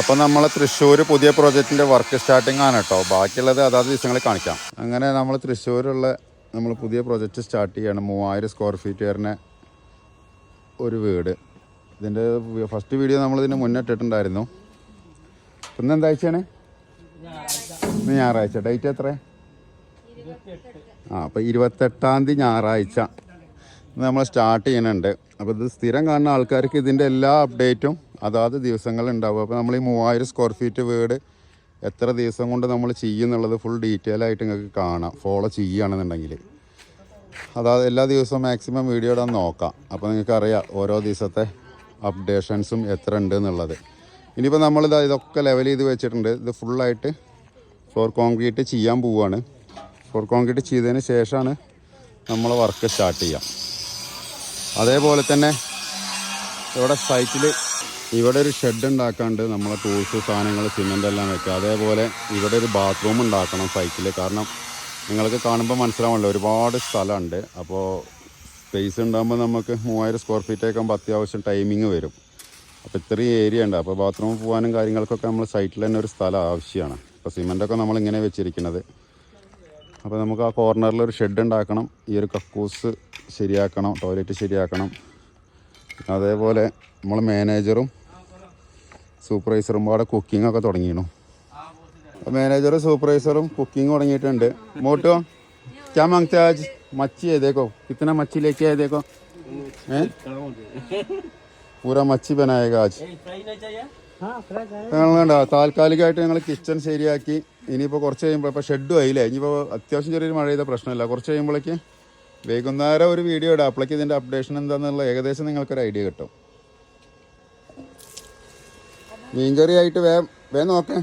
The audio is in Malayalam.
അപ്പോൾ നമ്മൾ തൃശ്ശൂർ പുതിയ പ്രോജക്റ്റിന്റെ വർക്ക് സ്റ്റാർട്ടിംഗ് ആണ് കേട്ടോ ബാക്കിയുള്ളത് അതാത് ദിവസങ്ങളിൽ കാണിക്കാം. അങ്ങനെ നമ്മൾ തൃശ്ശൂരുള്ള നമ്മൾ പുതിയ പ്രോജക്റ്റ് സ്റ്റാർട്ട് ചെയ്യണം. മൂവായിരം സ്ക്വയർ ഫീറ്റ് വരുന്ന ഒരു വീട്. ഇതിന്റെ ഫസ്റ്റ് വീഡിയോ നമ്മൾ ഇതിന് മുന്നേ ഇട്ടിട്ടുണ്ടായിരുന്നു. ഇന്ന് എന്താഴ്ചയാണ് ഇന്ന് ഞായറാഴ്ച. ഡേറ്റ് എത്ര ആ അപ്പോൾ ഇരുപത്തെട്ടാം തീയതി ഞായറാഴ്ച. നമ്മൾ സ്റ്റാർട്ട് ചെയ്യുന്നുണ്ട്. അപ്പോൾ ഇത് സ്ഥിരം കാണുന്ന ആൾക്കാർക്ക് ഇതിന്റെ എല്ലാ അപ്ഡേറ്റും അതാത് ദിവസങ്ങളിൽ ഉണ്ടാവും അപ്പോൾ നമ്മൾ ഈ മൂവായിരം സ്ക്വയർ ഫീറ്റ് വീട് എത്ര ദിവസം കൊണ്ട് നമ്മൾ ചെയ്യുന്നുള്ളത് ഫുൾ ഡീറ്റെയിൽ ആയിട്ട് നിങ്ങൾക്ക് കാണാം. ഫോളോ ചെയ്യുകയാണെന്നുണ്ടെങ്കിൽ അതായത് എല്ലാ ദിവസവും മാക്സിമം വീഡിയോ ഇടാൻ നോക്കാം. അപ്പോൾ നിങ്ങൾക്കറിയാം ഓരോ ദിവസത്തെ അപ്ഡേഷൻസും എത്ര ഉണ്ട് എന്നുള്ളത്. ഇനിയിപ്പോൾ നമ്മളിത് ഇതൊക്കെ ലെവൽ ചെയ്ത് വെച്ചിട്ടുണ്ട്. ഇത് ഫുള്ളായിട്ട് ഫ്ലോർ കോൺക്രീറ്റ് ചെയ്യാൻ പോവുകയാണ് ഫ്ലോർ കോൺക്രീറ്റ് ചെയ്തതിന് ശേഷമാണ് നമ്മൾ വർക്ക് സ്റ്റാർട്ട് ചെയ്യാം. അതേപോലെ തന്നെ ഇവിടെ സൈറ്റിൽ ഇവിടെ ഒരു ഷെഡ് ഉണ്ടാക്കാണ്ട് നമ്മളെ ടൂൾസ് സാധനങ്ങൾ സിമെന്റ് എല്ലാം വെക്കുക. അതേപോലെ ഇവിടെ ഒരു ബാത്റൂം ഉണ്ടാക്കണം സൈറ്റിൽ കാരണം നിങ്ങൾക്ക് കാണുമ്പോൾ മനസ്സിലാവണല്ലോ ഒരുപാട് സ്ഥലമുണ്ട് അപ്പോൾ സ്പേസ് ഉണ്ടാകുമ്പോൾ നമുക്ക് മൂവായിരം സ്ക്വയർ ഫീറ്റ് ആക്കുമ്പോൾ അത്യാവശ്യം ടൈമിങ് വരും. അപ്പോൾ ഇത്രയും ഏരിയ ഉണ്ട്. അപ്പോൾ ബാത്റൂമിൽ പോകാനും കാര്യങ്ങൾക്കൊക്കെ നമ്മൾ സൈറ്റിൽ തന്നെ ഒരു സ്ഥലം ആവശ്യമാണ് അപ്പോൾ സിമെന്റൊക്കെ നമ്മൾ ഇങ്ങനെ വെച്ചിരിക്കുന്നത് അപ്പോൾ നമുക്ക് ആ കോർണറിൽ ഒരു ഷെഡ് ഉണ്ടാക്കണം. ഈ ഒരു കക്കൂസ് ശരിയാക്കണം ടോയ്ലറ്റ് ശരിയാക്കണം. അതേപോലെ നമ്മൾ മാനേജറും സൂപ്പർവൈസറും അവിടെ കുക്കിംഗ് ഒക്കെ തുടങ്ങിയിരുന്നു. മാനേജറും സൂപ്പർവൈസറും കുക്കിംഗ് തുടങ്ങിയിട്ടുണ്ട്. മോട്ടോ ക്യാ മാങ്ത്തെ മച്ചി ഏതേക്കോ? കിത്തന മച്ചിയിലേക്ക് ഏതേക്കോ? ഏ? പൂര മച്ചി ബനായകാജ് ഞങ്ങൾ വേണ്ട താൽക്കാലികമായിട്ട് ഞങ്ങൾ കിച്ചൺ ശരിയാക്കി. ഇനിയിപ്പോൾ കുറച്ച് കഴിയുമ്പോൾ ഇപ്പോൾ ഷെഡും ആയില്ലേ? ഇനിയിപ്പോൾ അത്യാവശ്യം ചെറിയൊരു മഴ ചെയ്ത പ്രശ്നമില്ല. കുറച്ച് കഴിയുമ്പോഴേക്ക് വൈകുന്നേരം ഒരു വീഡിയോ ഇടാം. അപ്പോഴേക്ക് ഇതിന്റെ അപ്ഡേഷൻ എന്താണെന്നുള്ള ഏകദേശം നിങ്ങൾക്കൊരു ഐഡിയ കിട്ടും. മീൻകറി ആയിട്ട് വേ വേ നോക്കേ.